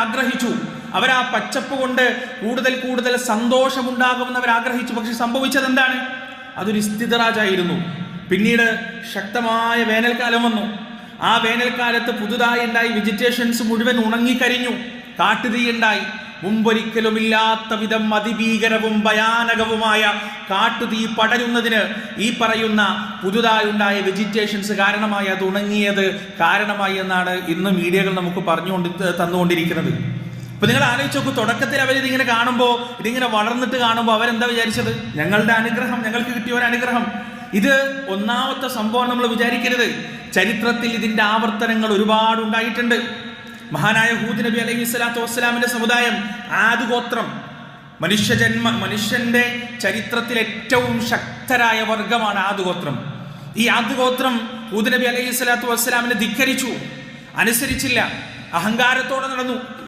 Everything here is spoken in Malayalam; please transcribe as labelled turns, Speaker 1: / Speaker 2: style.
Speaker 1: ആഗ്രഹിച്ചു. അവർ ആ പച്ചപ്പ് കൊണ്ട് കൂടുതൽ കൂടുതൽ സന്തോഷമുണ്ടാകുമെന്ന് അവർ ആഗ്രഹിച്ചു പക്ഷെ സംഭവിച്ചത് എന്താണ് അതൊരു ഇസ്തിദറാജായിരുന്നു പിന്നീട് ശക്തമായ വേനൽക്കാലം വന്നു. ആ വേനൽക്കാലത്ത് പുതുതായി ഉണ്ടായി വെജിറ്റേഷൻസ് മുഴുവൻ ഉണങ്ങിക്കരിഞ്ഞു. കാട്ടുതീ ഉണ്ടായി. മുമ്പൊരിക്കലുമില്ലാത്ത വിധം അതിഭീകരവും ഭയാനകവുമായ കാട്ടുതീ പടരുന്നതിന് ഈ പറയുന്ന പുതുതായി ഉണ്ടായ വെജിറ്റേഷൻസ് കാരണമായി അത് ഉണങ്ങിയത് കാരണമായി എന്നാണ് ഇന്ന് മീഡിയകൾ നമുക്ക് പറഞ്ഞുകൊണ്ട് തന്നുകൊണ്ടിരിക്കുന്നത്. അപ്പൊ നിങ്ങൾ ആലോചിച്ച് നോക്കൂ തുടക്കത്തിൽ അവർ ഇതിങ്ങനെ കാണുമ്പോൾ ഇതിങ്ങനെ വളർന്നിട്ട് കാണുമ്പോൾ അവരെന്താ വിചാരിച്ചത്? ഞങ്ങളുടെ അനുഗ്രഹം ഞങ്ങൾക്ക് കിട്ടിയ ഒരു അനുഗ്രഹം. ഇത് ഒന്നാമത്തെ സംഭവം നമ്മൾ വിചാരിക്കരുത്. ചരിത്രത്തിൽ ഇതിന്റെ ആവർത്തനങ്ങൾ ഒരുപാട് ഉണ്ടായിട്ടുണ്ട് മഹാനായ ഹൂദ് നബി അലൈഹി സ്വലാത്തു വസ്സലാമിന്റെ സമുദായം ആദുഗോത്രം മനുഷ്യജന്മ മനുഷ്യന്റെ ചരിത്രത്തിൽ ഏറ്റവും ശക്തരായ വർഗമാണ് ആദുഗോത്രം ഈ ആദുഗോത്രം ഹൂദ് നബി അലൈഹി സ്വലാത്തു വസ്സലാമിനെ ധിക്കരിച്ചു അനുസരിച്ചില്ല അഹങ്കാരത്തോടെ നടന്നു.